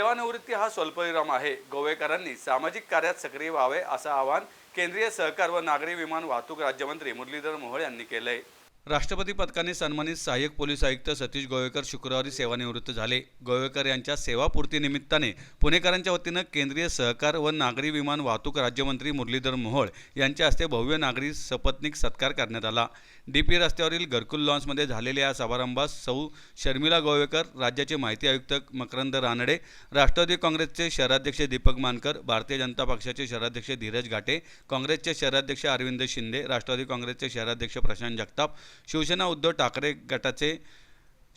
सेवानिवृत्ती हा स्वल्पविराम आहे. गोवेकरांनी सामाजिक कार्यात सक्रिय व्हावे असं आवाहन केंद्रीय सहकार व नागरी विमान वाहतूक राज्यमंत्री मुरलीधर मोहोळ यांनी केलंय. राष्ट्रपती पदकाने सन्मानित सहाय्यक पोलीस आयुक्त सतीश गोवेकर शुक्रवारी सेवानिवृत्त झाले. गोवेकर यांच्या सेवापूर्तीनिमित्ताने पुणेकरांच्या वतीनं केंद्रीय सहकार व नागरी विमान वाहतूक राज्यमंत्री मुरलीधर मोहोळ यांच्या हस्ते भव्य नागरी सपत्निक सत्कार करण्यात आला. डी पी रस्त्यावरील घरकुल लॉन्समध्ये झालेल्या या समारंभात सौ. शर्मिला गोवेकर राज्याचे माहिती आयुक्त मकरंद रानडे राष्ट्रवादी काँग्रेसचे शहराध्यक्ष दीपक मानकर भारतीय जनता पक्षाचे शहराध्यक्ष धीरज घाटे काँग्रेसचे शहराध्यक्ष अरविंद शिंदे राष्ट्रवादी काँग्रेसचे शहराध्यक्ष प्रशांत जगताप शिवसेना उद्धव ठाकरे गटाचे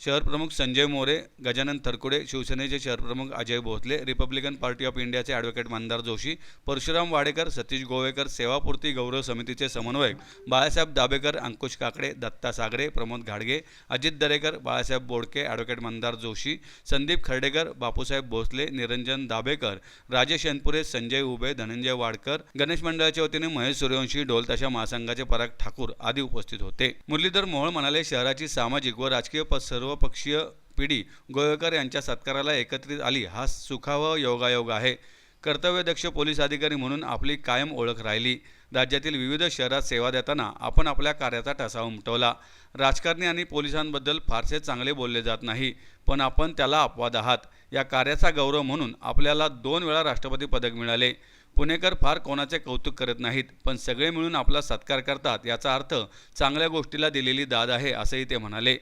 शहरप्रमुख संजय मोरे गजानन थरकुडे शिवसेनेचे शहरप्रमुख Ajay Bhosale Republican party of इंडियाचे ॲडव्होकेट मंदार जोशी परशुराम वाडेकर सतीश गोवेकर सेवापूर्ती गौरव समितीचे समन्वयक बाळासाहेब दाबेकर अंकुश काकडे दत्ता सागरे प्रमोद घाडगे अजित दरेकर बाळासाहेब बोडके ॲडव्होकेट मंदार जोशी संदीप खर्डेकर बापूसाहेब भोसले निरंजन दाभेकर राजेश यनपुरे संजय उभे धनंजय वाडकर गणेश मंडळाच्या वतीने महेश सूर्यवंशी ढोलताशा महासंघाचे पराग ठाकूर आदी उपस्थित होते. मुरलीधर मोहोळ म्हणाले शहराची सामाजिक व राजकीय सर्व सर्वपक्षीय पिढी गोयकर यांच्या सत्काराला एकत्रित आली हा सुखाव योगायोग आहे. कर्तव्यदक्ष पोलीस अधिकारी म्हणून आपली कायम ओळख राहिली. राज्यातील विविध शहरात सेवा देताना आपण आपल्या कार्याचा ठसा उमटवला. राजकारणी आणि पोलिसांबद्दल फारसे चांगले बोलले जात नाही पण आपण त्याला अपवाद आहात. या कार्याचा गौरव म्हणून आपल्याला दोन वेळा राष्ट्रपती पदक मिळाले. पुणेकर फार कोणाचे कौतुक करत नाहीत पण सगळे मिळून आपला सत्कार करतात याचा अर्थ चांगल्या गोष्टीला दिलेली दाद आहे असंही ते म्हणाले.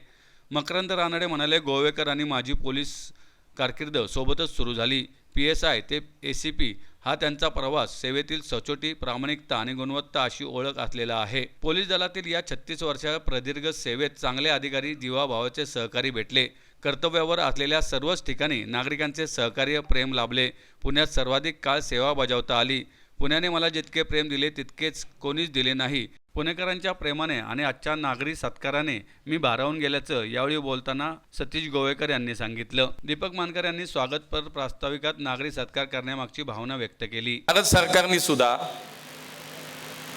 मकरंद रानडे म्हणाले गोवेकर आणि माझी पोलीस कारकीर्द सोबतच सुरू झाली. पी एस आय ते ए सी पी हा त्यांचा प्रवास. सेवेतील सचोटी प्रामाणिकता आणि गुणवत्ता अशी ओळख असलेला आहे. पोलीस दलातील या छत्तीस वर्षाच्या प्रदीर्घ सेवेत चांगले अधिकारी जीवाभावाचे सहकारी भेटले. कर्तव्यावर असलेल्या सर्वच ठिकाणी नागरिकांचे सहकार्य प्रेम लाभले. पुण्यात सर्वाधिक काळ सेवा बजावता आली. पुण्याने मला जितके प्रेम दिले तितकेच कोणीच दिले नाही. पुणेकरांच्या प्रेमाने आणि आजच्या नागरी सत्काराने मी भारावून गेल्याचं यावेळी बोलताना सतीश गोवेकर यांनी सांगितलं. दीपक मानकर यांनी स्वागतपर प्रास्ताविकात नागरी सत्कार करण्यामागची भावना व्यक्त केली. भारत सरकारने सुद्धा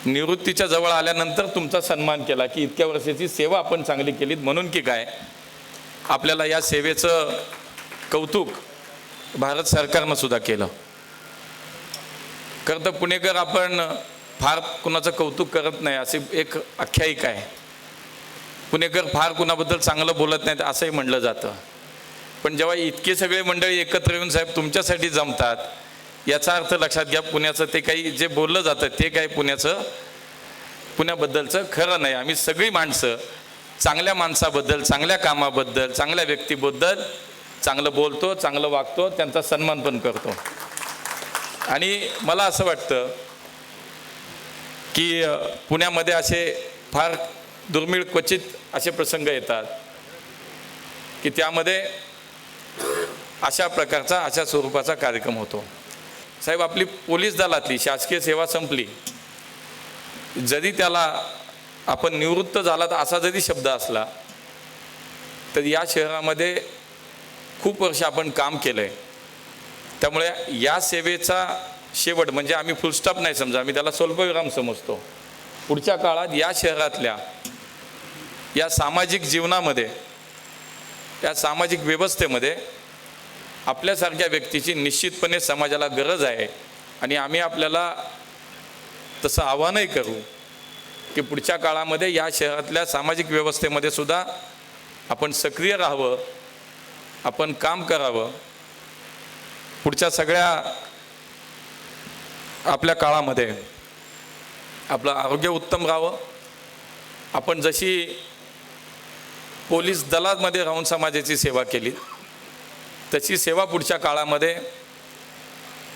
निवृत्तीच्या जवळ आल्यानंतर तुमचा सन्मान केला की इतक्या वर्षाची सेवा आपण चांगली केलीत म्हणून की काय? आपल्याला या सेवेचं कौतुक भारत सरकारनं सुद्धा केलं. खरं तर पुणेकर आपण फार कुणाचं कौतुक करत नाही अशी एक आख्यायिका आहे. पुणेकर फार कुणाबद्दल चांगलं बोलत नाहीत असंही म्हणलं जातं. पण जेव्हा इतके सगळे मंडळी एकत्र येऊन साहेब तुमच्यासाठी जमतात याचा अर्थ लक्षात घ्या पुण्याचं ते काही जे बोललं जातं ते काही पुण्याचं पुण्याबद्दलचं खरं नाही. आम्ही सगळी माणसं चांगल्या माणसाबद्दल चांगल्या कामाबद्दल चांगल्या व्यक्तीबद्दल चांगलं बोलतो चांगलं वागतो त्यांचा सन्मान पण करतो. आणि मला असं वाटतं की पुण्यामध्ये असे फार दुर्मिळ क्वचित असे प्रसंग येतात की त्यामध्ये अशा प्रकारचा अशा स्वरूपाचा कार्यक्रम होतो. साहेब आपली पोलीस दलातली शासकीय सेवा संपली. जरी त्याला आपण निवृत्त झाला तर असा जरी शब्द असला तर या शहरामध्ये खूप वर्ष आपण काम केलं आहे त्यामुळे या सेवेचा शेवट म्हणजे आम्ही फुलस्टॉप नाही समजा. आम्ही त्याला स्वल्पविराम समजतो. पुढच्या काळात या शहरातल्या या सामाजिक जीवनामध्ये या सामाजिक व्यवस्थेमध्ये आपल्यासारख्या व्यक्तीची निश्चितपणे समाजाला गरज आहे. आणि आम्ही आपल्याला तसं आव्हानही करू की पुढच्या काळामध्ये या शहरातल्या सामाजिक व्यवस्थेमध्ये सुद्धा आपण सक्रिय राहावं आपण काम करावं. पुढच्या सगळ्या आपल्या काळामध्ये आपलं आरोग्य उत्तम राहावं. आपण जशी पोलीस दलामध्ये राहून समाजाची सेवा केली तशी सेवा पुढच्या काळामध्ये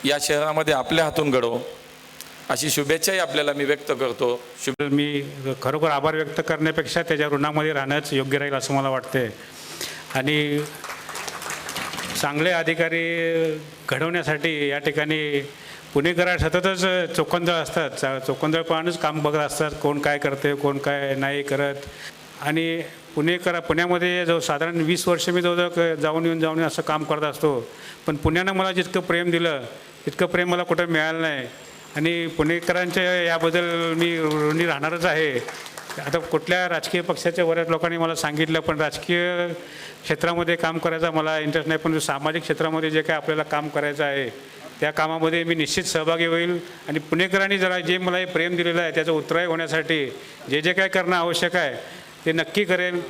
या शहरामध्ये आपल्या हातून घडो अशी शुभेच्छाही आपल्याला मी व्यक्त करतो. शुभ मी खरोखर आभार व्यक्त करण्यापेक्षा त्याच्या ऋणामध्ये राहणंच योग्य राहील असं मला वाटते आणि चांगले अधिकारी घडवण्यासाठी या ठिकाणी पुणेकरा सततच चोखंदळ असतात. चा- चोखंदळपणानंच काम बघत असतात. कोण काय करते कोण काय नाही करत. आणि पुणेकरा पुण्यामध्ये जो साधारण वीस वर्ष मी जवळजवळ जाऊन येऊन जाऊन येऊन असं काम करत असतो. पण पुण्यानं मला जितकं प्रेम दिलं तितकं प्रेम मला कुठं मिळालं नाही. आणि पुणेकरांच्या याबद्दल मी ऋणी राहणारच आहे. आता कुठल्या राजकीय पक्षाच्या बऱ्याच लोकांनी मला सांगितलं पण राजकीय क्षेत्रामध्ये काम करायचा मला इंटरेस्ट नाही. पण सामाजिक क्षेत्रामध्ये जे काय आपल्याला काम करायचं आहे त्या कामामध्ये मी निश्चित सहभागी होईल. आणि पुणेकरांनी जरा जे मला हे प्रेम दिलेलं आहे त्याचं उत्तराय होण्यासाठी जे जे काय करणं आवश्यक आहे ते नक्की करेन